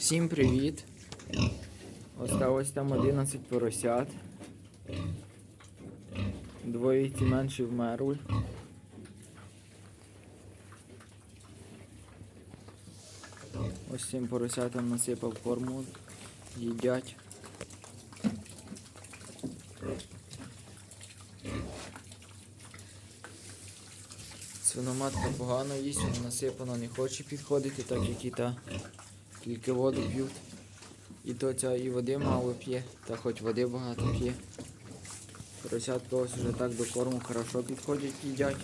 Всім привіт! Осталось там 11 поросят. Двоє ті менші вмерли. Ось цим поросятам насипав корму, їдять. Свиноматка погано їсть, вона насипана не хоче підходити, так як і та тільки воду п'ють. І то ця і води мало п'є, та хоч води багато п'є. Поросятка ось вже так до корму хорошо підходять, їдять.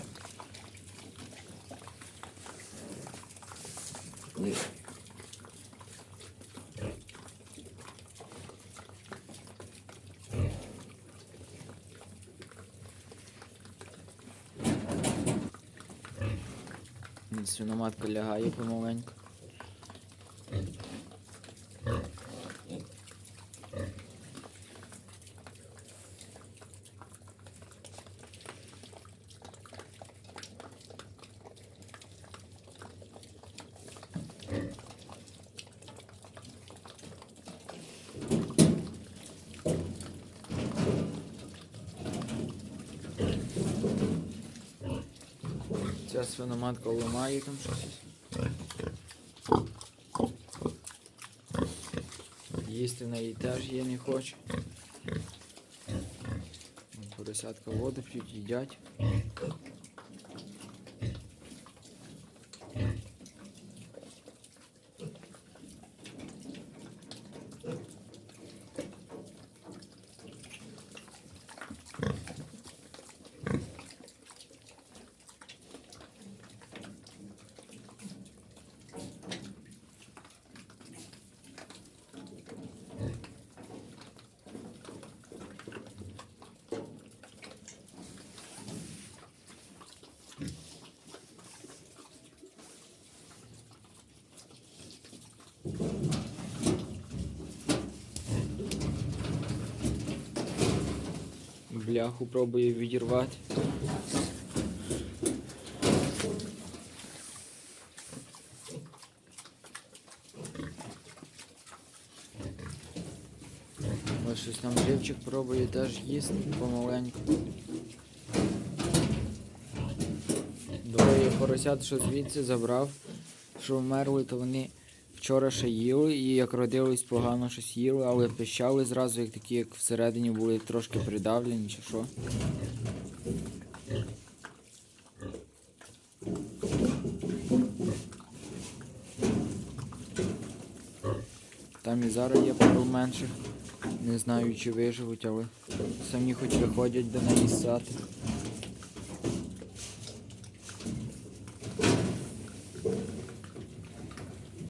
Свиноматка лягає помаленьку. Ця свиноматка ламає там щось. Їсти в неї теж є не хоче. Поросятка воду п'ють, їдять. Бляху пробує відірвати. Ось щось там живчик пробує теж їсти помаленьку. Двоє поросят, що звідси забрав, що вмерли, то вони вчора ще їли і як родились погано щось їли, але пищали зразу, як такі, як всередині були трошки придавлені чи що. Там і зараз є пару менших. Не знаю, чи виживуть, але самі хоч виходять до неї ссати.